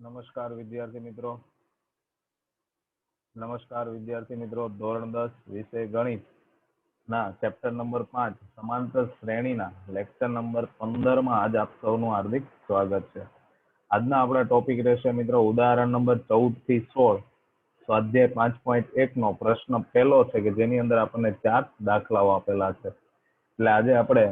નમસ્કાર વિદ્યાર્થી મિત્રો. નમસ્કાર વિદ્યાર્થી મિત્રો. ધોરણ દસ વિષય ગણિત ના ચેપ્ટર નંબર પાંચ સમાંતર શ્રેણીના લેક્ચર નંબર પંદરમાં આજ આપ સૌનું હાર્દિક સ્વાગત છે. આજના આપણા ટોપિક રહેશે મિત્રો ઉદાહરણ નંબર ચૌદથી સોળ. સ્વાધ્યાય પાંચ પોઈન્ટ એક નો પ્રશ્ન પહેલો છે કે જેની અંદર આપણને ચાર દાખલાઓ આપેલા છે. એટલે આજે આપણે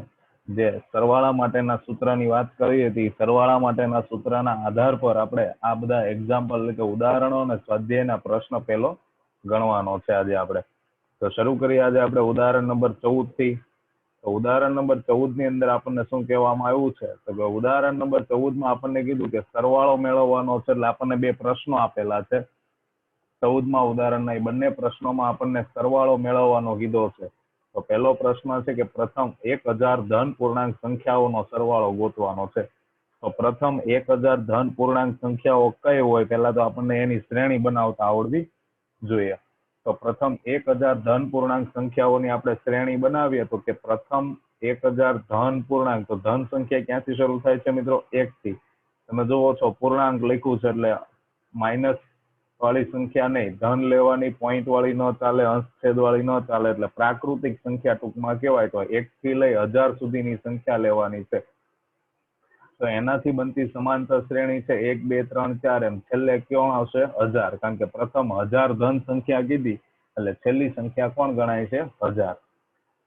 જે સરવાળા માટેના સૂત્રની વાત કરી હતી, સરવાળા માટેના સૂત્રના આધાર પર આપણે આ બધા એક્ઝામ્પલ એટલે કે ઉદાહરણો અને સ્વાધ્યાયના પ્રશ્ન પહેલો ગણવાનો છે આજે આપણે. તો શરૂ કરીએ આજે આપણે ઉદાહરણ નંબર ચૌદથી. તો ઉદાહરણ નંબર ચૌદની અંદર આપણને શું કહેવામાં આવ્યું છે? તો કે ઉદાહરણ નંબર ચૌદમાં આપણને કીધું કે સરવાળો મેળવવાનો છે એટલે આપણને બે પ્રશ્નો આપેલા છે. ચૌદમાં ઉદાહરણના એ બંને પ્રશ્નોમાં આપણને સરવાળો મેળવવાનો કીધો છે. તો પહેલો પ્રશ્ન છે કે પ્રથમ એક હજાર ધન પૂર્ણાંક સંખ્યાઓનો સરવાળો ગોતવાનો છે. તો પ્રથમ એક હજાર ધન પૂર્ણાંક સંખ્યાઓ કઈ હોય? પહેલા તો આપણને એની શ્રેણી બનાવતા આવડવી જોઈએ. તો પ્રથમ એક હજાર ધન પૂર્ણાંક સંખ્યાઓની આપણે શ્રેણી બનાવીએ તો કે પ્રથમ એક હજાર ધન પૂર્ણાંક. તો ધન સંખ્યા ક્યાંથી શરૂ થાય છે મિત્રો? એક થી. તમે જુઓ છો, પૂર્ણાંક લખ્યું છે એટલે માઇનસ વાળી સંખ્યા નહીં. ધન લેવાની પોઈન્ટ વાળી ન ચાલે, અંશછેદ વાળી ન ચાલે. એટલે પ્રાકૃતિક સંખ્યા ટૂંકમાં કહેવાય તો એક થી લઈ હજાર સુધીની સંખ્યા લેવાની છે. તો એનાથી બનતી સમાંતર શ્રેણી છે એક, બે, ત્રણ, ચાર. એમ છેલ્લે ક્યાં આવશે? હજાર. કારણ કે પ્રથમ હજાર ધન સંખ્યા કીધી, એટલે છેલ્લી સંખ્યા કોણ ગણાય છે? હજાર.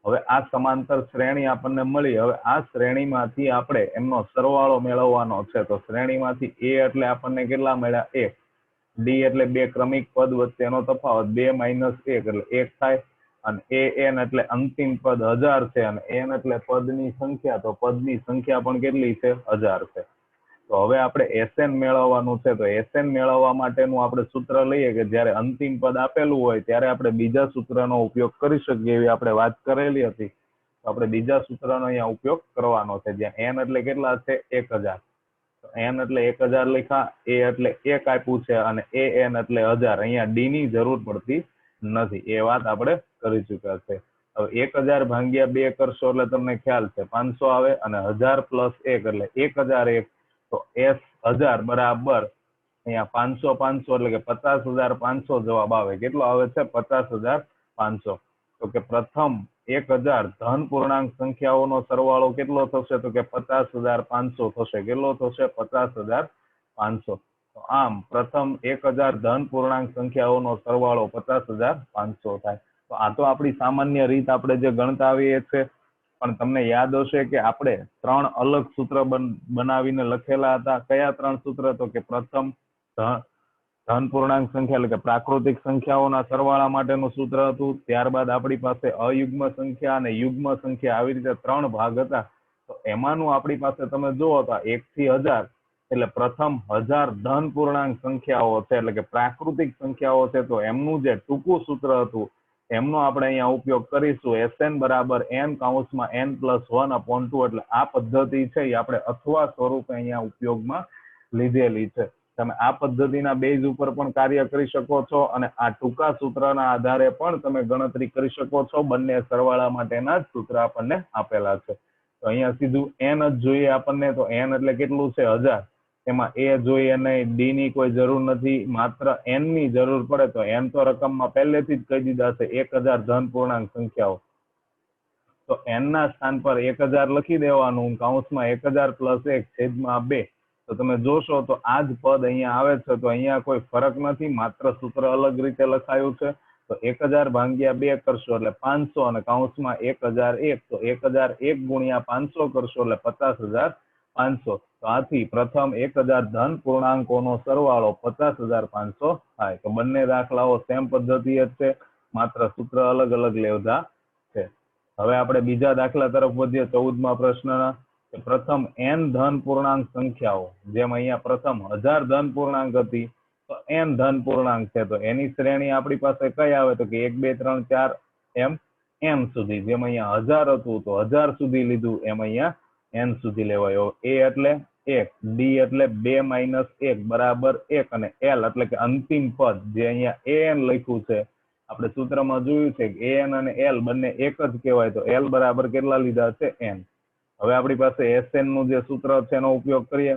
હવે આ સમાંતર શ્રેણી આપણને મળી. હવે આ શ્રેણીમાંથી આપણે એમનો સરવાળો મેળવવાનો છે. તો શ્રેણીમાંથી એ એટલે આપણને કેટલા મળ્યા? એક. ડી એટલે બે ક્રમિક પદ વચ્ચેનો તફાવત બે માઇનસ એક એટલે એક થાય અને એ એન એટલે અંતિમ પદ હજાર છે અને એન એટલે પદની સંખ્યા તો પદની સંખ્યા પણ કેટલી છે? હજાર છે. તો હવે આપણે એસએન મેળવવાનું છે. તો એસએન મેળવવા માટેનું આપણે સૂત્ર લઈએ કે જ્યારે અંતિમ પદ આપેલું હોય ત્યારે આપણે બીજા સૂત્રનો ઉપયોગ કરી શકીએ એવી આપણે વાત કરેલી હતી. તો આપણે બીજા સૂત્રનો અહીંયા ઉપયોગ કરવાનો છે. જ્યાં એન એટલે કેટલા છે? એક હજાર. એન એટલે એક હજાર લખ્યા, એ એટલે એક આપ્યું છે અને એ એન એટલે હજાર. અહીંયા ડી ની જરૂર પડતી નથી. એ વાત આપણે કરી ચુક્યા છે. હવે એક હજાર ભાંગ્યા બે કરશો એટલે તમને ખ્યાલ છે, પાંચસો આવે અને હજાર પ્લસ એક એટલે એક હજાર એક. તો એસ હજાર બરાબર અહીંયા પાંચસો પાંચસો એટલે કે પચાસ હજાર પાંચસો જવાબ આવે. કેટલો આવે છે? પચાસ હજાર પાંચસો. તો કે પ્રથમ એક હજાર ધન પૂર્ણાંક સંખ્યાઓનો સરવાળો કેટલો થશે? તો કે પચાસ હજાર પાંચસો થશે. કેટલો થશે? પચાસ હજાર પાંચસો. આમ પ્રથમ એક હજાર ધન પૂર્ણાંક સંખ્યાઓનો સરવાળો પચાસ હજાર પાંચસો થાય. તો આ તો આપણી સામાન્ય રીત આપણે જે ગણતા આવીએ છે પણ તમને યાદ હશે કે આપણે ત્રણ અલગ સૂત્ર બનાવીને લખેલા હતા. કયા ત્રણ સૂત્ર? તો કે પ્રથમ ધન પૂર્ણાંક સંખ્યા એટલે કે પ્રાકૃતિક સંખ્યાઓના સરવાળા માટેનું સૂત્ર હતું. ત્યારબાદ આપણી પાસે અયુગ્મ સંખ્યા અને યુગ્મ સંખ્યા આવી રીતે ત્રણ ભાગ હતા. તો એમાંનું આપણી પાસે તમે જુઓ તો એક થી હજાર એટલે પ્રથમ હજાર ધન પૂર્ણાંક સંખ્યાઓ છે એટલે કે પ્રાકૃતિક સંખ્યાઓ છે તો એમનું જે ટૂંકું સૂત્ર હતું એમનો આપણે અહીંયા ઉપયોગ કરીશું. એસએન બરાબર N કાઉન્સમાં N plus one upon two એટલે આ પદ્ધતિ છે એ આપણે અથવા સ્વરૂપે અહીંયા ઉપયોગમાં લીધેલી છે. તમે આ પદ્ધતિના બેઝ ઉપર પણ કાર્ય કરી શકો છો અને આ ટૂંકા સૂત્રના આધારે પણ તમે ગણતરી કરી શકો છો. બંને સરવાળા માટેના જ સૂત્ર આપણને આપેલા છે. તો અહીંયા સીધું એન જ જોઈએ આપણને. તો એન એટલે કેટલું છે? હજાર. એમાં એ જોઈએ નહીં ડી ની કોઈ જરૂર નથી. માત્ર એનની જરૂર પડે તો એન તો રકમમાં પહેલેથી જ કહી દીધા છે. એક હજાર ધન પૂર્ણાંક સંખ્યાઓ. તો એન ના સ્થાન પર એક હજાર લખી દેવાનું. કાઉન્સમાં એક હજાર પ્લસ એક છેદમાં બે. તો તમે જોશો તો આ જ પદ અહીંયા આવે છે, તો અહીંયા કોઈ ફરક નથી. માત્ર સૂત્ર અલગ રીતે લખાયું છે. તો એક હજાર ભાંગ્યા બે કરશો એટલે પાંચસો અને કાઉન્સમાં એક હજાર એક. તો એક હજાર એક ગુણ્યા પાંચસો કરશો એટલે પચાસ હજાર પાંચસો. તો આથી પ્રથમ એક હજાર ધન પૂર્ણાંકોનો સરવાળો પચાસ હજાર પાંચસો થાય. તો બંને દાખલાઓ સેમ પદ્ધતિ જ છે. માત્ર સૂત્ર અલગ અલગ લેવતા છે. હવે આપણે બીજા દાખલા તરફ વધીએ ચૌદમાં પ્રશ્નના. પ્રથમ એન ધન પૂર્ણાંક સંખ્યાઓ, જેમ અહીંયા પ્રથમ હજાર ધન પૂર્ણાંક હતી, તો એન ધન પૂર્ણાંક છે. તો એની શ્રેણી આપણી પાસે કઈ આવે? તો કે એક, બે, ત્રણ, ચાર, એમ એમ સુધી. જેમ અહીંયા હજાર હતું, તો હજાર સુધી લીધું. એમ અહીંયા એન સુધી લેવાયો. એ એટલે એક ડી એટલે બે માઇનસ એક, બરાબર એક અને એલ એટલે કે અંતિમ પદ. જે અહીંયા એન લખ્યું છે. આપણે સૂત્રમાં જોયું છે કે એન અને એલ બંને એક જ કહેવાય. તો એલ બરાબર કેટલા લીધા છે? એન હવે આપણી પાસે એસએનનું જે સૂત્ર છે એનો ઉપયોગ કરીએ,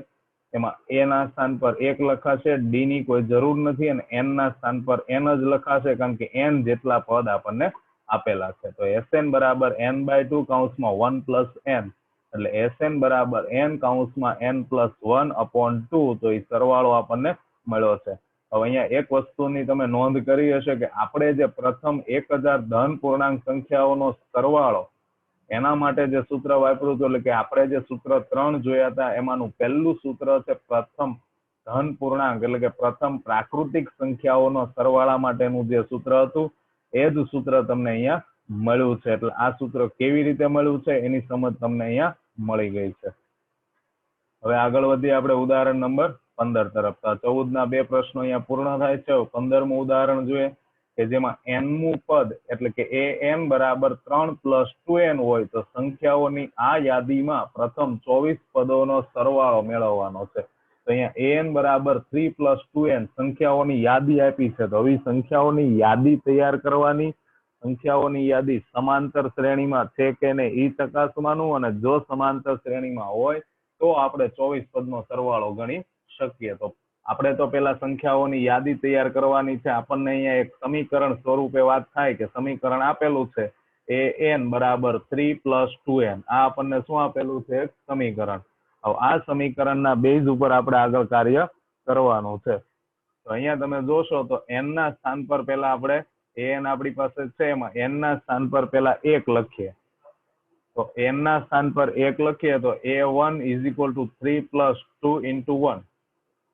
એમાં એ ના સ્થાન પર એક લખાશે ડી ની કોઈ જરૂર નથી અને એન ના સ્થાન પર એન જ લખાશે કારણ કે એન જેટલા પદ આપણને આપેલા છે. તો એસએન બરાબર એન બાય ટુ કાઉન્સમાં વન પ્લસ એન એટલે એસએન બરાબર N કાઉન્સમાં N plus one upon two તો એ સરવાળો આપણને મળ્યો છે. હવે અહીંયા એક વસ્તુની તમે નોંધ કરી હશે કે આપણે જે પ્રથમ એક હજાર ધન પૂર્ણાંક સંખ્યાઓનો સરવાળો એના માટે જે સૂત્ર વાપર્યું હતું, એટલે કે આપણે જે સૂત્ર ત્રણ જોયા હતા, એમાંનું પહેલું સૂત્ર છે પ્રથમ ધન પૂર્ણાંક, એટલે કે પ્રથમ પ્રાકૃતિક સંખ્યાઓનો સરવાળા માટેનું જે સૂત્ર હતું, એ જ સૂત્ર તમને અહીંયા મળ્યું છે. એટલે આ સૂત્ર કેવી રીતે મળ્યું છે, એની સમજ તમને અહીંયા મળી ગઈ છે. હવે આગળ વધીએ આપણે ઉદાહરણ નંબર પંદર તરફ. ચૌદ ના બે પ્રશ્નો અહીંયા પૂર્ણ થાય છે. પંદરમું ઉદાહરણ જોઈએ. કે જેમાં n મું પદ એટલે કે એન બરાબર ત્રણ પ્લસ ટુ એન હોય તો સંખ્યાઓની આ યાદીમાં પ્રથમ ચોવીસ પદોનો સરવાળો મેળવવાનો છે. તો અહીંયા an બરાબર થ્રી પ્લસ ટુ એન સંખ્યાઓની યાદી આપી છે. તો હવે સંખ્યાઓની યાદી તૈયાર કરવાની. સંખ્યાઓની યાદી સમાંતર શ્રેણીમાં છે કે નહીં એ ચકાસવાનું અને જો સમાંતર શ્રેણીમાં હોય તો આપણે ચોવીસ પદનો સરવાળો ગણી શકીએ. તો આપણે તો પેલા સંખ્યાઓની યાદી તૈયાર કરવાની છે. આપણને અહીંયા એક સમીકરણ સ્વરૂપે વાત થાય કે સમીકરણ આપેલું છે એ એન બરાબર થ્રી પ્લસ ટુ એન આ આપણને શું આપેલું છે? એક સમીકરણ. હવે આ સમીકરણના બેઝ ઉપર આપણે આગળ કાર્ય કરવાનું છે. તો અહીંયા તમે જોશો તો એન ના સ્થાન પર પેલા આપણે એન આપણી પાસે છે એમાં એન ના સ્થાન પર પેલા એક લખીએ. તો એન ના સ્થાન પર એક લખીએ તો a one is equal to three plus two into one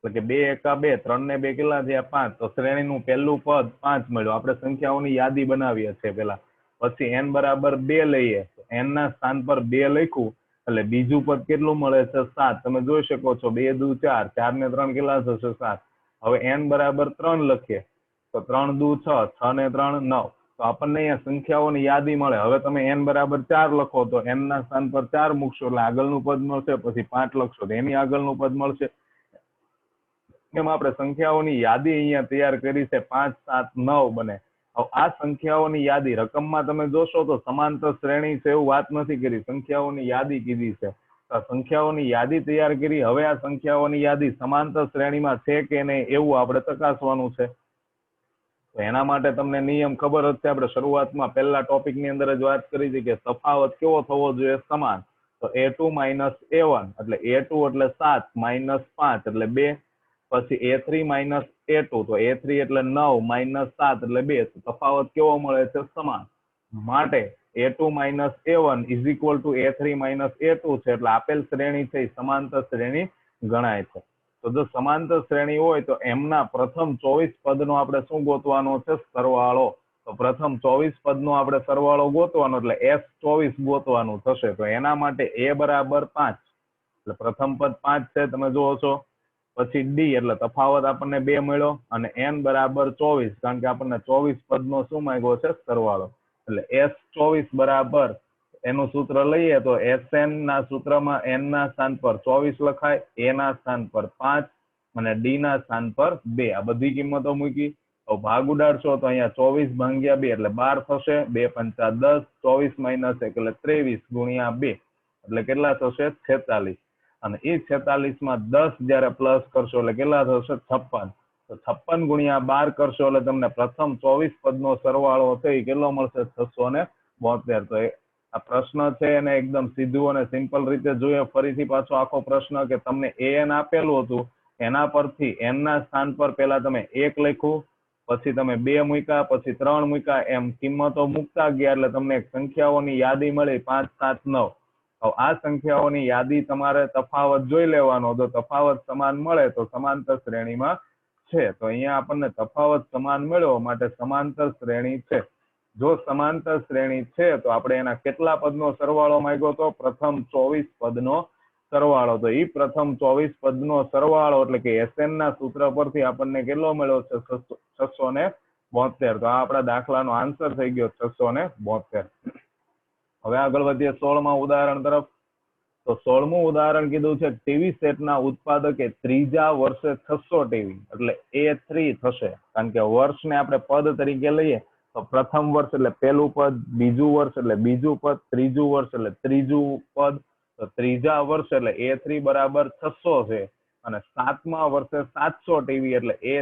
એટલે કે બે એકા બે, ત્રણ ને બે કેટલા થયા? પાંચ. તો શ્રેણીનું પહેલું પદ પાંચ મળ્યું. આપણે સંખ્યાઓની યાદી બનાવીએ છીએ પેલા પછી એન બરાબર બે લઈએ. એન ના સ્થાન પર બે લખ્યું. એટલે બીજું પદ કેટલું મળે છે? સાત. તમે જોઈ શકો છો, બે, દુ, ચાર. ચાર ને ત્રણ કેટલા થશે? સાત. હવે એન બરાબર ત્રણ લખીએ. તો ત્રણ, દુ, છ. છ ને ત્રણ, નવ. તો આપણને અહીંયા સંખ્યાઓની યાદી મળે. હવે તમે એન બરાબર ચાર લખો તો એન ના સ્થાન પર ચાર મૂકશો. એટલે આગળનું પદ મળશે, પછી પાંચ લખશો. તો એની આગળનું પદ મળશે. એમાં આપણે સંખ્યાઓની યાદી અહીંયા તૈયાર કરી છે, પાંચ, સાત, નવ બને. આ સંખ્યાઓની યાદી રકમમાં તમે જોશો તો સમાંતર શ્રેણી છે એવું વાત નથી કરી. સંખ્યાઓની યાદી કીધી છે. સંખ્યાઓની યાદી તૈયાર કરી. હવે આ સંખ્યાઓની યાદી સમાંતર શ્રેણીમાં છે કે નહીં એવું આપણે ચકાસવાનું છે. તો એના માટે તમને નિયમ ખબર જ છે. આપણે શરૂઆતમાં પહેલા ટોપિકની અંદર જ વાત કરી હતી કે તફાવત કેવો થવો જોઈએ સમાન. તો a two minus a one એટલે એ ટુ એટલે સાત માઇનસ પાંચ એટલે બે. પછી a three minus a two તો એ થ્રી એટલે નવ માઇનસ સાત એટલે બે તફાવત કેવો મળે છે? સમાન. માટે a two minus a one is equal to a three minus a two છે, એટલે આપેલ શ્રેણી છે, એ સમાંતર શ્રેણી ગણાય છે. તો જો સમાંતર શ્રેણી હોય, તો એમના પ્રથમ ચોવીસ પદનો આપણે શું ગોતવાનો છે? સરવાળો. તો પ્રથમ ચોવીસ પદનો આપણે સરવાળો ગોતવાનો, એટલે એસ ચોવીસ ગોતવાનું થશે. તો એના માટે એ બરાબર પાંચ. એટલે પ્રથમ પદ પાંચ છે, તમે જુઓ છો. પછી ડી એટલે તફાવત આપણને બે મળ્યો અને એન બરાબર ચોવીસ, કારણ કે આપણને ચોવીસ પદનો શું માંગ્યો છે? સરવાળો. એટલે એસ ચોવીસ બરાબર એનું સૂત્ર લઈએ તો એસ એન ના સૂત્રમાં એન ના સ્થાન પર ચોવીસ લખાય એ ના સ્થાન પર પાંચ અને ડી ના સ્થાન પર બે. આ બધી કિંમતો મૂકી. તો ભાગ ઉડાડશો તો અહીંયા ચોવીસ ભાંગ્યા બે એટલે બાર થશે. બે પંચા દસ, ચોવીસ માઇનસ એક એટલે ત્રેવીસ ગુણ્યા બે. એટલે કેટલા થશે? છેતાલીસ. અને એ છેતાલીસમાં દસ જયારે પ્લસ કરશો એટલે કેટલા થશે? છપ્પન. તો છપ્પન ગુણ્યા બાર કરશો એટલે તમને પ્રથમ ચોવીસ પદનો સરવાળો થઈ કેટલો મળશે? છસો ને બોતેર. તો એ આ પ્રશ્ન છે એને એકદમ સીધું અને સિમ્પલ રીતે જોઈએ. ફરીથી પાછો આખો પ્રશ્ન કે તમને એ એન આપેલું હતું, એના પરથી એનના સ્થાન પર પહેલા તમે એક લખ્યું પછી તમે બે મૂક્યા, પછી ત્રણ મૂક્યા. એમ કિંમતો મૂકતા ગયા એટલે તમને સંખ્યાઓની યાદી મળી પાંચ, સાત, નવ. આ સંખ્યાઓની યાદી તમારે તફાવત જોઈ લેવાનો. તો તફાવત સમાન મળે તો સમાંતર શ્રેણીમાં છે. તો અહીંયા આપણને તફાવત સમાન મળ્યો માટે સમાંતર શ્રેણી છે. જો સમાંતર શ્રેણી છે, તો આપણે એના કેટલા પદનો સરવાળો માંગ્યો તો? પ્રથમ ચોવીસ પદનો સરવાળો. તો એ પ્રથમ ચોવીસ પદનો સરવાળો એટલે કે એસએન ના સૂત્ર પરથી આપણને કેટલો મળ્યો છે? છસો ને બોતેર તો આ આપણા દાખલાનો આન્સર થઈ ગયો છસો ને બોતેર હવે આગળ વધીએ સોળમાં ઉદાહરણ તરફ. તો સોળમું ઉદાહરણ કીધું છે, ટીવી સેટના ઉત્પાદકે ત્રીજા વર્ષે છસો ટીવી, એટલે એ થ્રી થશે. કારણ કે વર્ષને આપણે પદ તરીકે લઈએ, તો પ્રથમ વર્ષ એટલે પહેલું પદ, બીજું વર્ષ એટલે બીજું પદ, ત્રીજું વર્ષ એટલે ત્રીજું પદ, તો ત્રીજા વર્ષ એટલે એ થ્રી બરાબર છસો છે. અને સાતમા વર્ષે સાતસો ટીવી એટલે એ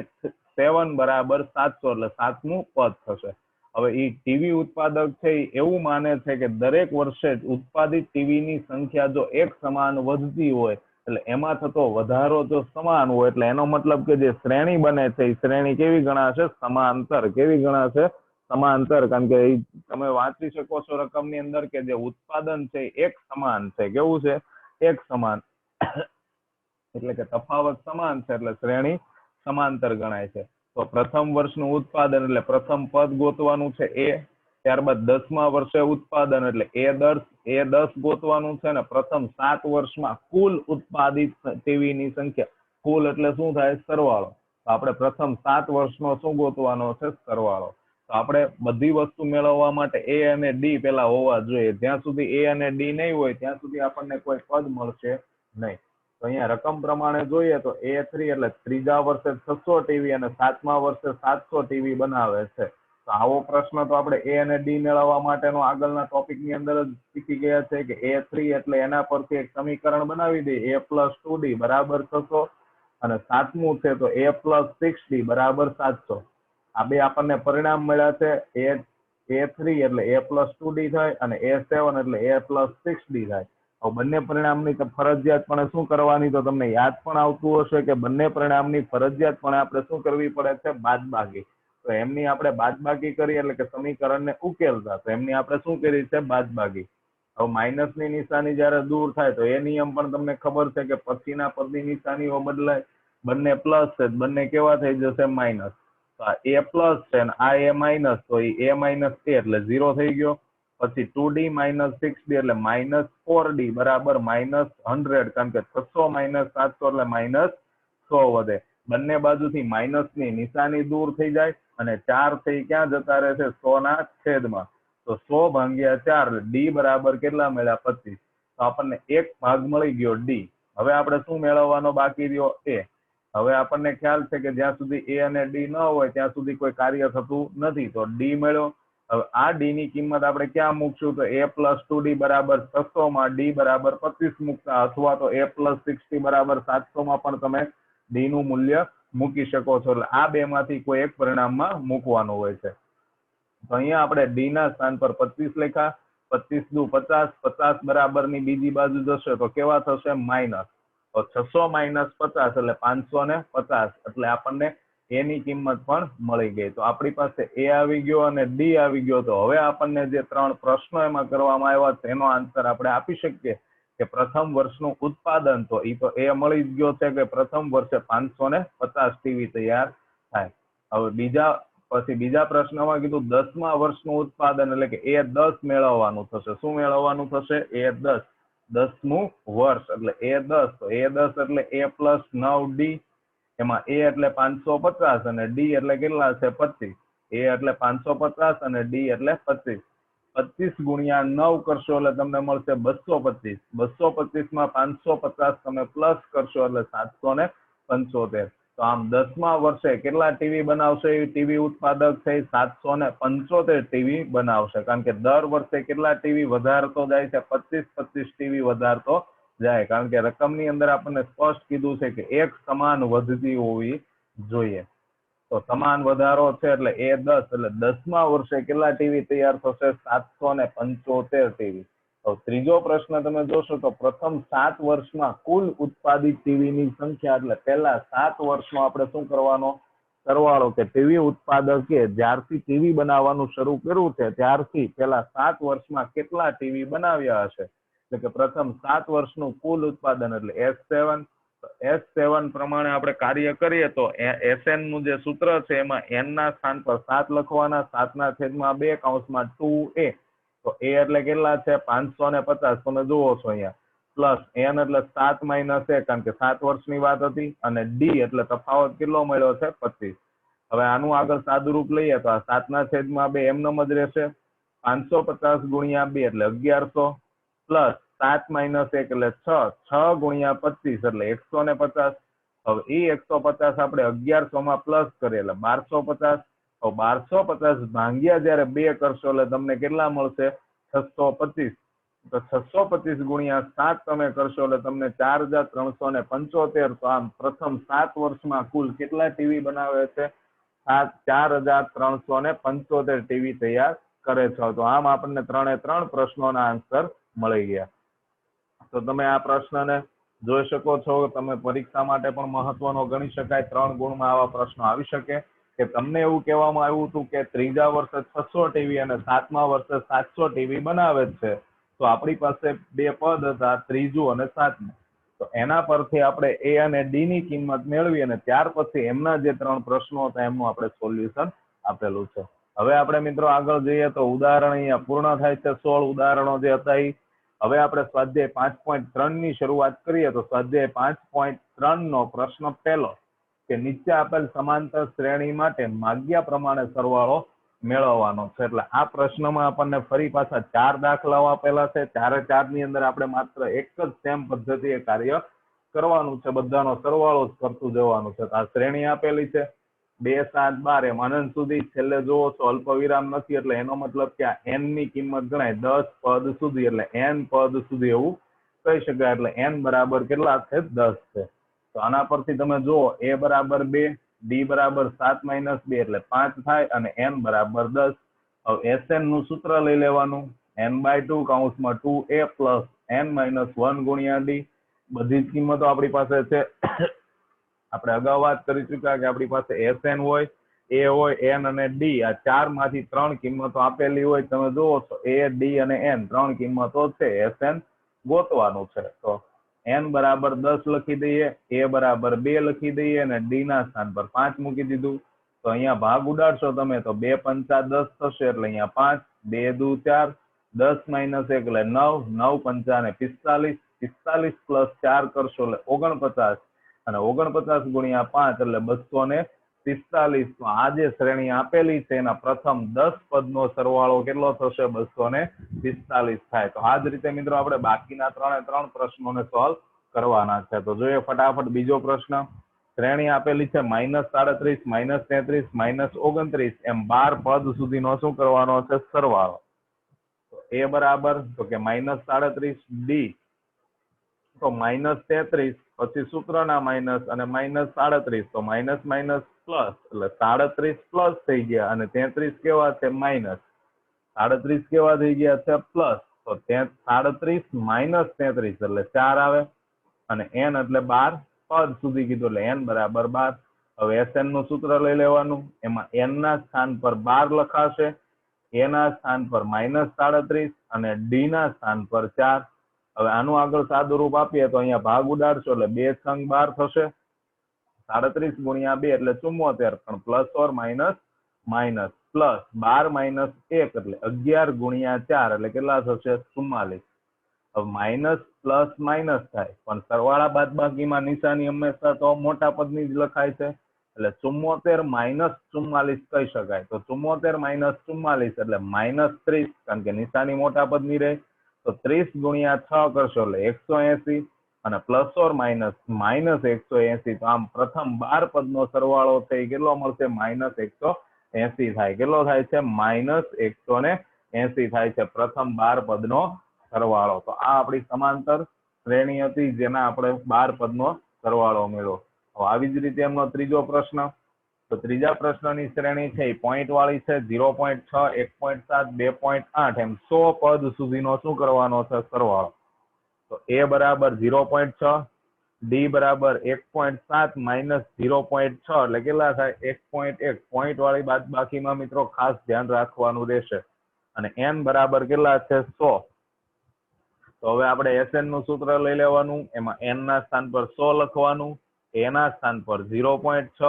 સેવન બરાબર સાતસો, એટલે સાતમું પદ થશે. હવે એ ટીવી ઉત્પાદક છે એવું માને છે કે દરેક વર્ષે જ ઉત્પાદિત ટીવીની સંખ્યા જો એક સમાન વધતી હોય, એટલે એમાં થતો વધારો જો સમાન હોય, એટલે એનો મતલબ કે જે શ્રેણી બને છે એ શ્રેણી કેવી ગણાશે? સમાંતર. કેવી ગણાશે? સમાંતર. કારણ કે તમે વાંચી શકો છો રકમની અંદર કે જે ઉત્પાદન છે એક સમાન છે. કેવું છે? એક સમાન. એટલે કે તફાવત સમાન છે, એટલે શ્રેણી સમાંતર ગણાય છે. તો પ્રથમ વર્ષનું ઉત્પાદન એટલે પ્રથમ પદ ગોતવાનું છે એ, ત્યારબાદ દસમા વર્ષે ઉત્પાદન એટલે એ દસ એ દસ ગોતવાનું છે ને પ્રથમ સાત વર્ષમાં કુલ ઉત્પાદિત ટીવીની સંખ્યા. કુલ એટલે શું થાય? સરવાળો. તો આપણે પ્રથમ સાત વર્ષનો શું ગોતવાનો છે? સરવાળો. તો આપણે બધી વસ્તુ મેળવવા માટે એ અને ડી પેલા હોવા જોઈએ. જ્યાં સુધી એ અને ડી નહીં હોય, ત્યાં સુધી આપણને કોઈ પદ મળશે નહીં. તો અહીંયા રકમ પ્રમાણે જોઈએ તો એ થ્રી એટલે ત્રીજા વર્ષે છસો ટીવી અને સાતમા વર્ષે સાતસો ટીવી બનાવે છે. તો આવો પ્રશ્ન તો આપણે એ અને ડી મેળવવા માટેનો આગળના ટોપિકની અંદર જ શીખી ગયા છે કે એ થ્રી એટલે એના પરથી એક સમીકરણ બનાવી દઈએ એ પ્લસ ટુ ડી બરાબર છસો અને સાતમું છે તો એ પ્લસ સિક્સ ડી બરાબર સાતસો. આ બે આપણને પરિણામ મળ્યા છે. એ એ થ્રી એટલે એ પ્લસ ટુ ડી થાય અને એ સેવન એટલે એ પ્લસ સિક્સ ડી થાય. હવે બંને પરિણામની તો ફરજિયાતપણે શું કરવાની તો તમને યાદ પણ આવતું હશે કે બંને પરિણામની ફરજિયાતપણે આપણે શું કરવી પડે છે? બાદબાકી. તો એમની આપણે બાદબાકી કરી એટલે કે સમીકરણને ઉકેલતા. તો એમની આપણે શું કરી છે? બાદબાકી. હવે માઇનસની નિશાની જ્યારે દૂર થાય તો એ નિયમ પણ તમને ખબર છે કે પછીના પદની નિશાનીઓ બદલાય. બંને પ્લસ છે, બંને કેવા થઈ જશે? માઇનસ. તો આ એ પ્લસ છે ને આ એ માઇનસ. તો એ માઇનસ એ એટલે ઝીરો થઈ ગયો. પછી two D minus six D એટલે માઇનસ ફોર ડી બરાબર માઇનસ હંડ્રેડ કારણ કે છસો માઇનસ સાતસો એટલે માઇનસ સો વધે. બંને બાજુથી માઇનસની નિશાની દૂર થઈ જાય અને ચાર થઈ ક્યાં જતા રહે છે? સો ના છેદમાં. તો સો ભાગ્યા ચાર ડી બરાબર કેટલા મળ્યા? પચીસ. તો આપણને એક ભાગ મળી ગયો ડી હવે આપણે શું મેળવવાનો બાકી રહ્યો? એ હવે આપણને ખ્યાલ છે કે જ્યાં સુધી એ અને ડી ન હોય ત્યાં સુધી કોઈ કાર્ય થતું નથી. તો ડી મળ્યો. હવે આ ડી ની કિંમત આપણે ક્યાં મૂકશું? તો એ પ્લસ ટુ ડી બરાબર છસો માં ડી બરાબર પચીસ મૂકતા અથવા તો એ પ્લસ સિક્સટી બરાબર સાતસો માં પણ તમે ડી નું મૂલ્ય મૂકી શકો છો. એટલે આ બે માંથી કોઈ એક પરિણામમાં મૂકવાનું હોય છે. તો અહીંયા આપણે ડી ના સ્થાન પર પચીસ લેખા પચીસ દુ પચાસ પચાસ બરાબરની બીજી બાજુ જશે તો કેવા થશે? માઇનસ. તો છસો માઇનસ પચાસ એટલે પાંચસો ને પચાસ. એટલે આપણને એની કિંમત પણ મળી ગઈ. તો આપણી પાસે એ આવી ગયો અને ડી આવી ગયો. તો હવે આપણને જે ત્રણ પ્રશ્નો એમાં કરવામાં આવ્યા એનો આન્સર આપણે આપી શકીએ કે પ્રથમ વર્ષનું ઉત્પાદન, તો એ તો એ મળી ગયો છે કે પ્રથમ વર્ષે પાંચસો ને પચાસ ટીવી તૈયાર થાય. હવે બીજા, પછી બીજા પ્રશ્નમાં કીધું દસમા વર્ષનું ઉત્પાદન એટલે કે એ દસ મેળવવાનું થશે. શું મેળવવાનું થશે? એ દસ. દસમું વર્ષ એટલે એ દસ. તો એ દસ એટલે એ પ્લસ નવ ડી એમાં એ એટલે પાંચસો પચાસ અને ડી એટલે કેટલા છે? પચીસ. એ એટલે પાંચસો પચાસ અને ડી એટલે પચીસ. પચીસ ગુણ્યા નવ કરશો એટલે તમને મળશે બસો પચીસ. બસો પચીસમાં પાંચસો પચાસ તમે પ્લસ કરશો એટલે સાતસો ને પંચોતેર. તો આમ દસમા વર્ષે કેટલા ટીવી બનાવશે? ટીવી ઉત્પાદક છે સાતસો ને પંચોતેર ટીવી બનાવશે. કારણ કે દર વર્ષે કેટલા ટીવી વધારતો જાય છે? પચીસ પચીસ ટીવી વધારતો જાય. કારણ કે રકમની અંદર આપણને સ્પષ્ટ કીધું છે કે એક સમાન વધતી હોવી જોઈએ. તો સમાન વધારો છે એટલે એ દસ, એટલે દસમા વર્ષે કેટલા ટીવી તૈયાર થશે? સાતસો ને પંચોતેર ટીવી. તો ત્રીજો પ્રશ્ન તમે જોશો તો પ્રથમ સાત વર્ષમાં કુલ ઉત્પાદિત ટીવીની સંખ્યા, એટલે પહેલા સાત વર્ષમાં આપણે શું કરવાનો? સરવાળો કે ટીવી ઉત્પાદકે જ્યારથી ટીવી બનાવવાનું શરૂ કર્યું છે, ત્યારથી પહેલા સાત વર્ષમાં કેટલા ટીવી બનાવ્યા હશે? એટલે કે પ્રથમ સાત વર્ષનું કુલ ઉત્પાદન એટલે એસ સેવન એસ સેવન પ્રમાણે આપણે કાર્ય કરીએ તો એસએનનું જે સૂત્ર છે એમાં એન ના સ્થાન પર સાત લખવાના, સાતના છેદમાં બે કાઉન્સમાં ટુ એ. તો એ એટલે કેટલા છે? પાંચસો ને પચાસ. તમે જુઓ છો અહીંયા. પ્લસ એન એટલે સાત માઇનસ એ કારણ કે સાત વર્ષની વાત હતી. અને ડી એટલે તફાવત કેટલો મળ્યો છે? પચીસ. હવે આનું આગળ સાદુરૂપ લઈએ તો આ સાતના છેદમાં બે એમનેમ જ રહેશે. પાંચસો પચાસ ગુણ્યા બે એટલે અગિયારસો. પ્લસ સાત માઇનસ એક એટલે છ છ ગુણ્યા પચીસ એટલે એકસો ને પચાસ. હવે એ એકસો પચાસ આપણે અગિયારસો માં પ્લસ કરીએ એટલે બારસો પચાસ. હવે બારસો પચાસ ભાંગ્યા જયારે બે કરશો એટલે તમને કેટલા મળશે? છસો પચીસ. તો છસો પચીસ ગુણ્યા સાત તમે કરશો એટલે તમને ચાર હજાર ત્રણસો ને પંચોતેર. તો આમ પ્રથમ સાત વર્ષમાં કુલ કેટલા ટીવી બનાવે છે? સાત, ચાર હજાર ત્રણસો ને પંચોતેર ટીવી તૈયાર કરે છો. તો આમ આપણને ત્રણે ત્રણ પ્રશ્નોના આન્સર મળી ગયા. તો તમે આ પ્રશ્નને જોઈ શકો છો તમે પરીક્ષા માટે પણ મહત્વનો ગણી શકાય ત્રણ ગુણમાં આવા પ્રશ્નો આવી શકે. કે તમને એવું કહેવામાં આવ્યું હતું કે ત્રીજા વર્ષે છસો ટીવી અને સાતમા વર્ષે સાતસો ટીવી બનાવે છે. તો આપણી પાસે બે પદ હતા, ત્રીજું અને સાતમું. તો એના પરથી આપણે એ અને ડી ની કિંમત મેળવી અને ત્યાર પછી એમના જે ત્રણ પ્રશ્નો હતા એમનું આપણે સોલ્યુશન આપેલું છે. હવે આપણે મિત્રો આગળ જઈએ તો ઉદાહરણ અહીંયા પૂર્ણ થાય છે સોળ ઉદાહરણો જે હતા એ હવે આપણે સ્વાધ્યાય પાંચ પોઈન્ટ ત્રણની શરૂઆત કરીએ તો સ્વાધ્યાય પાંચ પોઈન્ટ ત્રણ નો પ્રશ્ન પહેલો કે નીચે આપેલ સમાંતર શ્રેણી માટે માગ્યા પ્રમાણે સરવાળો મેળવવાનો છે. એટલે આ પ્રશ્નમાં આપણને ફરી પાછા ચાર દાખલાઓ આપેલા છે. ચારે ચારની અંદર આપણે માત્ર એક જ સેમ પદ્ધતિએ કાર્ય કરવાનું છે. બધાનો સરવાળો જ કરતું જવાનું છે. આ શ્રેણી આપેલી છે. બે સાત બાર એમ. અનંત સુધી છેલ્લે જોવો અલ્પ વિરામ નથી, એટલે એનો મતલબ કે આ એનની કિંમત ગણાય. દસ પદ સુધી, એટલે એન પદ સુધી એવું કહી શકાય. એટલે એન બરાબર કેટલા છે? દસ છે. તો આના પરથી તમે જુઓ એ બરાબર બે ડી બરાબર સાત માઇનસ બે, એટલે પાંચ થાય અને એન બરાબર દસ. હવે એસએનનું સૂત્ર લઈ લેવાનું. N by two કાઉન્સમાં two A plus N minus one ગુણ્યા ડી બધી જ કિંમતો આપણી પાસે છે. આપણે અગાઉ વાત કરી ચુક્યા કે આપણી પાસે એસએન હોય એ હોય એન અને ડી આ ચારમાંથી ત્રણ કિંમતો આપેલી હોય, તમે જુઓ તો એ ડી અને એન ત્રણ કિંમતો છે એસએન ગોતવાનું છે. તો એન બરાબર દસ લખી દઈએ એ બરાબર બે લખી દઈએ અને ડી ના સ્થાન પર પાંચ મૂકી દીધું. તો અહીંયા ભાગ ઉડાડશો તમે, તો બે પંચા દસ થશે, એટલે અહીંયા પાંચ, બે દુ ચાર, દસ માઇનસ એક એટલે નવ નવ પંચા ને પિસ્તાલીસ પિસ્તાલીસ પ્લસ ચાર કરશો એટલે ઓગણપચાસ. અને ઓગણપચાસ ગુણ્યા પાંચ એટલે બસો ને પિસ્તાલીસ. આ જે શ્રેણી આપેલી છે, એના પ્રથમ દસ પદનો સરવાળો કેટલો થશે? બસો ને પિસ્તાલીસ થાય. તો આ જ રીતે મિત્રો આપણે બાકીના ત્રણે ત્રણ પ્રશ્નોને સોલ્વ કરવાના છે. તો જોઈએ ફટાફટ બીજો પ્રશ્ન. શ્રેણી આપેલી છે, માઇનસ સાડત્રીસ, માઇનસ તેત્રીસ, માઇનસ ઓગણત્રીસ. એમ બાર પદ સુધીનો શું કરવાનો છે? સરવાળો. તો એ બરાબર. તો કે માઇનસ સાડત્રીસ ડી. તો માઇનસ તેત્રીસ, પછી સૂત્રના માઇનસ અને માઇનસ સાડત્રીસ. તો માઇનસ માઇનસ પ્લસ, એટલે સાડત્રીસ પ્લસ થઈ ગયા અને તેત્રીસ કેવા છે? માઇનસ. સાડત્રીસ કેવા થઈ ગયા છે? પ્લસ. તો સાડત્રીસ માઇનસ તેત્રીસ, એટલે ચાર આવે. અને એન એટલે બાર, પદ સુધી કીધું એટલે એન બરાબર બાર. હવે એસએનનું સૂત્ર લઈ લેવાનું. એમાં એન ના સ્થાન પર બાર લખાશે. એના સ્થાન પર માઇનસ સાડત્રીસ અને ડી ના સ્થાન પર ચાર. હવે આનું આગળ સાદુ રૂપ આપીએ તો અહીંયા ભાગ ઉડાડશો એટલે બે સંગ બાર થશે. સાડત્રીસ ગુણ્યા બે એટલે ચુમ્મોતેર, પણ plus or minus minus plus bar minus એક એટલે અગિયાર ગુણ્યા ચાર એટલે કેટલા થશે? ચુમ્માલીસ. હવે માઇનસ પ્લસ માઇનસ થાય. પણ સરવાળા બાદ બાકીમાં નિશાની હંમેશા તો મોટા પદની જ લખાય છે. એટલે ચુમ્મોતેર માઇનસ ચુમ્માલીસ કહી શકાય. તો ચુમ્મોતેર માઇનસ ચુમ્માલીસ એટલે માઇનસ ત્રીસ, કારણ કે નિશાની મોટા પદની રહે. તો ત્રીસ ગુણ્યા છ કરશો એટલે એકસો એસી અને પ્લસ ઓર માઇનસ માઇનસ એકસો એસી. તો આમ પ્રથમ બાર પદનો સરવાળો થઈ કેટલો મળશે? માઇનસ એકસો એસી થાય. કેટલો થાય છે? માઇનસ એકસો ને એસી થાય છે પ્રથમ બાર પદનો સરવાળો. તો આ આપણી સમાંતર શ્રેણી હતી જેના આપણે બાર પદનો સરવાળો મેળવો હવે આવી જ રીતે એમનો ત્રીજો પ્રશ્ન. તો ત્રીજા પ્રશ્નની શ્રેણી છે, એ પોઈન્ટ વાળી છે ઝીરો પોઈન્ટ છ, એક પોઈન્ટ સાત, બે પોઈન્ટ આઠ, એમ સો પદ સુધીનો શું કરવાનો છે, સરવાળો? તો એ બરાબર ઝીરો પોઈન્ટ છ ડી બરાબર એક પોઈન્ટ સાત માઇનસ ઝીરો પોઈન્ટ છ, એટલે કેટલા થાય? એક પોઈન્ટ એક. પોઈન્ટ વાળી બાદ બાકીમાં મિત્રો ખાસ ધ્યાન રાખવાનું રહેશે. અને એન બરાબર કેટલા છે? સો. તો હવે આપણે એસએનનું સૂત્ર લઈ લેવાનું. એમાં એન ના સ્થાન પર સો લખવાનું. એના સ્થાન પર ઝીરો પોઈન્ટ છ,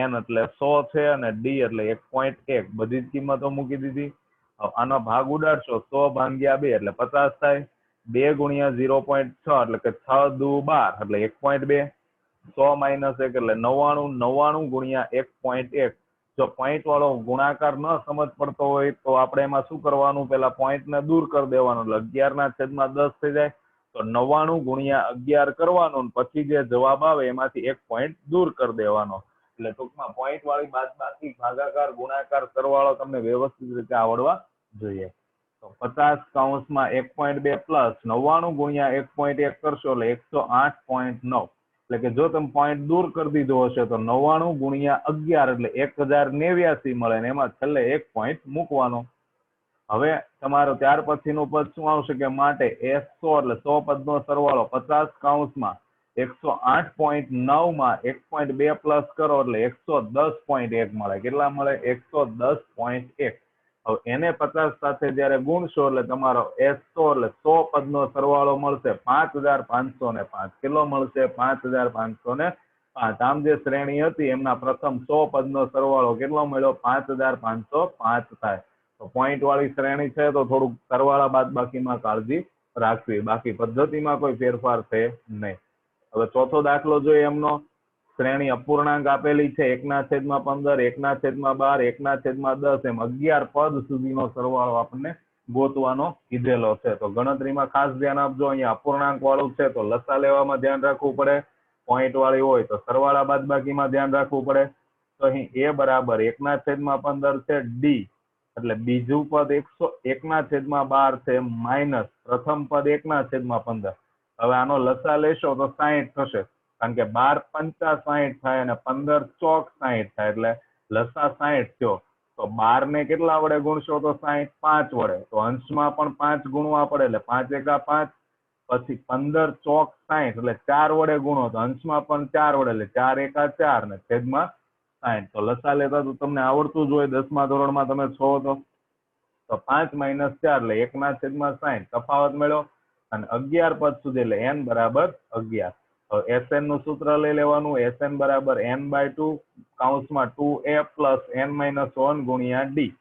એન એટલે સો છે અને ડી એટલે એક પોઈન્ટ એક. બધી જ કિંમતો મૂકી દીધી. આનો ભાગ ઉડાડશો સો ભાંગ્યા બે એટલે પચાસ થાય. બે ગુણ્યા ઝીરો પોઈન્ટ છ એટલે કે છ દુ બાર એટલે એક પોઈન્ટ બે. સો માઇનસ એક એટલે નવ્વાણું નવ્વાણું ગુણ્યા એક પોઈન્ટ એક. જો પોઈન્ટ વાળો ગુણાકાર ન સમજ પડતો હોય તો આપણે એમાં શું કરવાનું? પેલા પોઈન્ટ ને દૂર કરી દેવાનું એટલે અગિયાર ના છેદમાં દસ થઈ જાય. તો નવ્વાણું ગુણ્યા અગિયાર કરવાનું પછી જે જવાબ આવે એમાંથી એક પોઈન્ટ દૂર કરી દેવાનો. એટલે ટૂંકમાં પોઈન્ટ વાળી બાદ બાકી ભાગાકાર, ગુણાકાર, સરવાળો તમને વ્યવસ્થિત રીતે આવડવા જોઈએ. તો પચાસ કાઉન્સમાં એક પોઈન્ટ બે પ્લસ નવ્વાણું ગુણ્યા એક પોઈન્ટ એક કરશો એટલે એકસો આઠ પોઈન્ટ નવ. એટલે કે જો તમે પોઈન્ટ દૂર કરી દીધો હશે તો નવ્વાણું ગુણ્યા અગિયાર એટલે એક હજાર નેવ્યાસી મળે ને એમાં છેલ્લે એક પોઈન્ટ મૂકવાનો. હવે તમારો ત્યાર પછીનું પદ શું આવશે કે માટે એકસો એટલે સો પદનો સરવાળો પચાસ કાઉન્સમાં એકસો આઠ પોઈન્ટ નવમાં એક પોઈન્ટ બે પ્લસ કરો એટલે એકસો દસ પોઈન્ટ એક મળે. કેટલા મળે? એકસો દસ પોઈન્ટ એક. હવે એને પચાસ સાથે જયારે ગુણશો એટલે તમારો એકસો એટલે સો પદનો સરવાળો મળશે પાંચ હજાર પાંચસો ને પાંચ. કેટલો મળશે? પાંચ હજાર પાંચસો ને પાંચ. આમ જે શ્રેણી હતી એમના પ્રથમ સો પદનો સરવાળો કેટલો મળ્યો? પાંચ હજાર પાંચસો પાંચ થાય. તો પોઈન્ટ વાળી શ્રેણી છે તો થોડુંક સરવાળા બાદ બાકીમાં કાળજી રાખવી. બાકી પદ્ધતિમાં કોઈ ફેરફાર છે નહીં. હવે ચોથો દાખલો જોઈએ એમનો. શ્રેણી અપૂર્ણાંક આપેલી છે એકના છેદમાં પંદર, એકના છેદમાં બાર, એકના છેદમાં દસ એમ અગિયાર પદ સુધીનો સરવાળો આપણને ગોતવાનો કીધેલો છે. તો ગણતરીમાં ખાસ ધ્યાન આપજો. અહીંયા અપૂર્ણાંક વાળું છે તો લસા લેવામાં ધ્યાન રાખવું પડે. પોઈન્ટ વાળી હોય તો સરવાળા બાદ બાકીમાં ધ્યાન રાખવું પડે. તો અહીં એ બરાબર એકના છેદમાં પંદર છે ડી એટલે બીજું પદ એકસો એકના છેદમાં બાર છે માઇનસ. પ્રથમ પદ એકના છેદમાં પંદર. હવે આનો લસા લેશો તો સાહીઠ થશે. કારણ કે બાર પંચા સાહીઠ થાય અને પંદર ચોક સાહીઠ થાય એટલે લસા સાહીઠ થયો. તો બાર ને કેટલા વડે ગુણશો તો સાહીઠ પાંચ વડે. તો અંશમાં પણ પાંચ ગુણવા પડે એટલે પાંચ એકા પાંચ. પછી પંદર ચોક સાહીઠ એટલે ચાર વડે ગુણો તો અંશમાં પણ ચાર વડે એટલે ચાર એકા ચાર ને છેદમાં સાહીઠ તો લસા લેતા તો તમને આવડતું જ હોય દસમા ધોરણમાં તમે છો તો. તો પાંચ માઇનસ ચાર એટલે એકના છેદમાં સાહીઠ તફાવત મેળવો અને અગિયાર પદ સુધી એટલે એન બરાબર અગિયાર. એસએનનું સૂત્ર લઈ લેવાનું. એસએન બરાબર N by two કાઉન્સમાં two A plus N minus one ગુણ્યા ડી.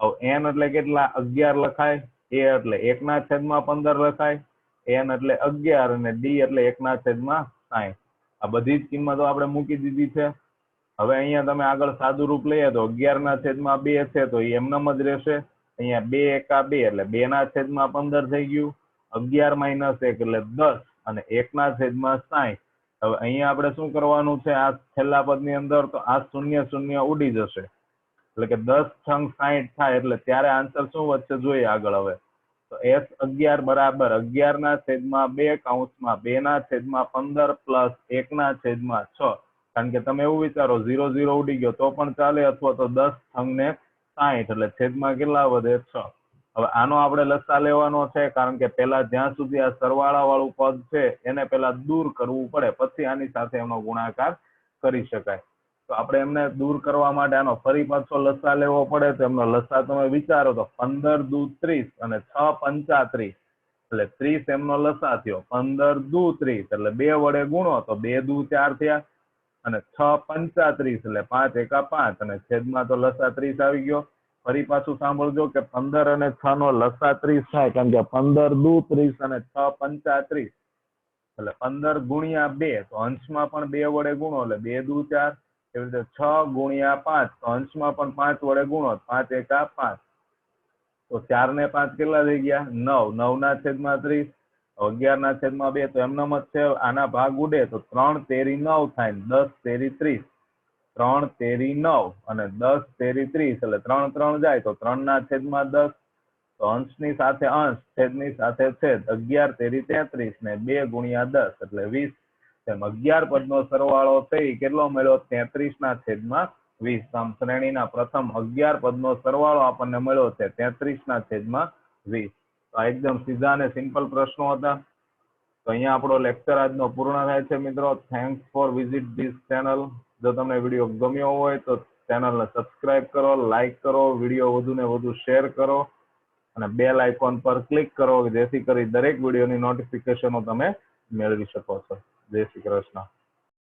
હવે એન એટલે કેટલા? અગિયાર લખાય. એ એટલે એકના છેદમાં પંદર લખાય. એન એટલે અગિયાર અને ડી એટલે એકના છેદમાં સાહીઠ આ બધી જ કિંમતો આપણે મૂકી દીધી છે. હવે અહીંયા તમે આગળ સાદું રૂપ લઈએ તો અગિયાર ના છેદમાં બે છે, તો એમનેમ જ રહેશે. અહીંયા બે એકા બે એટલે બે ના છેદમાં પંદર થઈ ગયું. અગિયાર માઇનસ એક એટલે દસ અને એકના છેદમાં સાહીઠ હવે અહીંયા આપણે શું કરવાનું છે? આ છેલ્લા પદની અંદર તો આ શૂન્ય શૂન્ય ઉડી જશે. એટલે કે દસ છંગ સાહીઠ થાય એટલે ત્યારે આન્સર શું વચ્ચે જોઈએ આગળ હવે. તો એસ અગિયાર બરાબર અગિયાર ના છેદમાં બે કાઉન્સમાં બે ના છેદમાં પંદર પ્લસ એક ના છેદમાં છ. કારણ કે તમે એવું વિચારો, ઝીરો ઝીરો ઉડી ગયો તો પણ ચાલે અથવા તો દસ છંગ ને સાહીઠ, એટલે છેદમાં કેટલા વધે છ? હવે આનો આપણે લસા લેવાનો છે, કારણ કે પેલા જ્યાં સુધી આ સરવાળા વાળું પદ છે, એને પેલા દૂર કરવું પડે, પછી આની સાથે એનો ગુણાકાર કરી શકાય. તો આપણે એમને દૂર કરવા માટે આનો ફરી પાછો લસા લેવો પડે, તો એમનો લસા તમે વિચારો તો પંદર દુ ત્રીસ અને છ પંચા ત્રીસ એટલે ત્રીસ એમનો લસા થયો, પંદર દુ ત્રીસ, એટલે બે વડે ગુણો તો બે દુ ચાર થયા અને છ પંચા ત્રીસ એટલે પાંચ એકા પાંચ અને છેદમાં તો લસા ત્રીસ આવી ગયો. ફરી પાછું સાંભળજો કે પંદર અને છ નો લસા ત્રીસ થાય કારણ કે પંદર દુ ત્રીસ અને છ પંચા ત્રીસ એટલે પંદર ગુણ્યા બે તો અંશમાં પણ બે વડે ગુણો એટલે બે દુ ચાર. એવી રીતે છ ગુણ્યા પાંચ તો અંશમાં પણ પાંચ વડે ગુણો પાંચ એકા પાંચ. તો ચાર ને પાંચ કેટલા થઈ ગયા? નવ. નવ ના છેદમાં ત્રીસ. અગિયાર ના છેદમાં બે તો એમનો મત છે, આના ભાગ ઉડે તો ત્રણ તેરી નવ થાય દસ તેરી ત્રીસ. ત્રણ તેરી નવ અને દસ તેરી ત્રીસ એટલે ત્રણ ત્રણ જાય તો ત્રણ ના છેદમાં દસ. તો અંશની સાથે અંશ, છેદની સાથે છેદ, અગિયાર તેરી તેત્રીસ ને બે ગુણ્યા દસ એટલે વીસ. તેમ અગિયાર પદનો સરવાળો થઈ કેટલો મળ્યો? તેત્રીસ ના છેદમાં વીસ. આમ શ્રેણીના પ્રથમ અગિયાર પદનો સરવાળો આપણને મળ્યો છે તેત્રીસ ના છેદમાં વીસ. તો આ એકદમ સીધા અને સિમ્પલ પ્રશ્નો હતા. તો અહીંયા આપણો લેક્ચર આજનો પૂર્ણ થાય છે મિત્રો. Thanks for visit this channel જો તમને વીડિયો ગમ્યો હોય તો ચેનલને સબસ્ક્રાઇબ કરો લાઇક કરો વીડિયો વધુ ને વધુ શેર કરો અને બેલ આઇકોન પર ક્લિક કરો જેથી કરી દરેક વિડીયોની નોટિફિકેશનો તમે મેળવી શકો છો. જય શ્રી કૃષ્ણ.